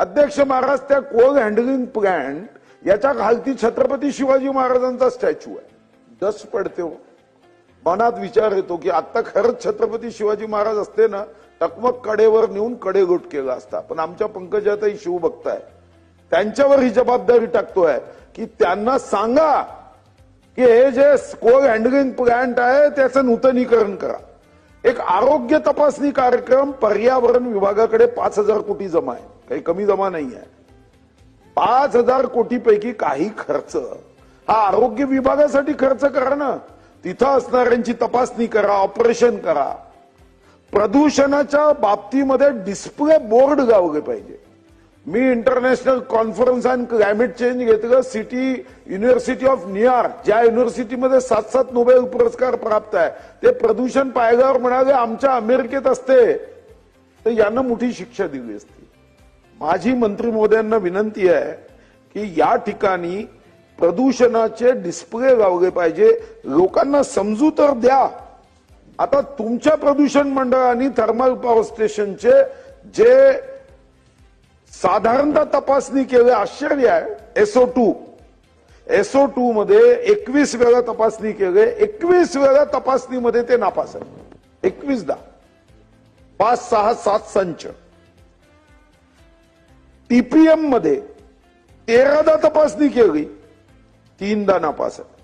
अध्यक्ष महाराज त्या Coal handling plant याच्या खालती छत्रपती शिवाजी महाराजांचा स्टॅच्यू आहे. दस पडते हो. मनात विचार येतो की आता खरंच छत्रपती शिवाजी महाराज असते ना टकमक कडेवर नेऊन कडेगोट केला असता. पण आमच्या पंकजाताई शिवभक्त आहे त्यांच्यावर ही जबाबदारी टाकतोय की त्यांना सांगा की हे जे कोल हँडलिंग प्लॅन्ट आहे त्याचं नूतनीकरण करा. एक आरोग्य तपासणी कार्यक्रम पर्यावरण विभागाकडे पाच हजार कोटी जमा आहे. काही कमी जमा नाही आहे. पाच हजार कोटीपैकी काही खर्च. हा आरोग्य विभागासाठी खर्च करा ना. तिथं असणाऱ्यांची तपासणी करा ऑपरेशन करा. प्रदूषणाच्या बाबतीमध्ये डिस्प्ले बोर्ड गावले पाहिजे. मी international conference and climate change घेतलं. City university of New York ज्या युनिव्हर्सिटीमध्ये सात सात नोबेल पुरस्कार प्राप्त आहे. ते प्रदूषण पाहिल्यावर म्हणाले आमच्या अमेरिकेत असते. तर यांना मोठी शिक्षा दिली असती. माझी मंत्री मोदयांना विनंती आहे की या ठिकाणी प्रदूषणाचे डिस्प्ले लावले पाहिजे. लोकांना समजू तर द्या. आता तुमच्या प्रदूषण मंडळाने थर्मल पॉवर स्टेशनचे जे साधारणतः तपासणी केली आश्चर्य आहे. एसओ टू एसओ टू मध्ये एकवीस वेळा तपासणी केली एकवीस वेळा तपासणीमध्ये ते नापास आहे एकवीसदा पाच सहा सात संच. टीपीएममध्ये तेरादा तपासणी केली तीनदा नापास आहे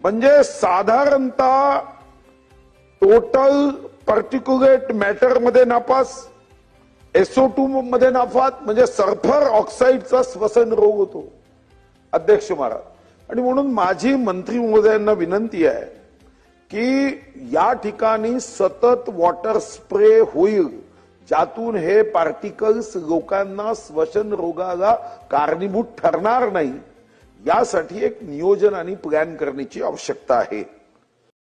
म्हणजे साधारणतः टोटल पर्टिक्युलेट मॅटरमध्ये नापास एसओ टू मध्ये नाफात म्हणजे सल्फर ऑक्साईडचा श्वसन रोग होतो. अध्यक्ष महाराज. आणि म्हणून माझी मंत्री महोदयांना विनंती आहे की या ठिकाणी सतत वॉटर स्प्रे होईल ज्यातून हे पार्टिकल्स लोकांना श्वसन रोगाला कारणीभूत ठरणार नाही. यासाठी एक नियोजन आणि प्लॅन करण्याची आवश्यकता आहे.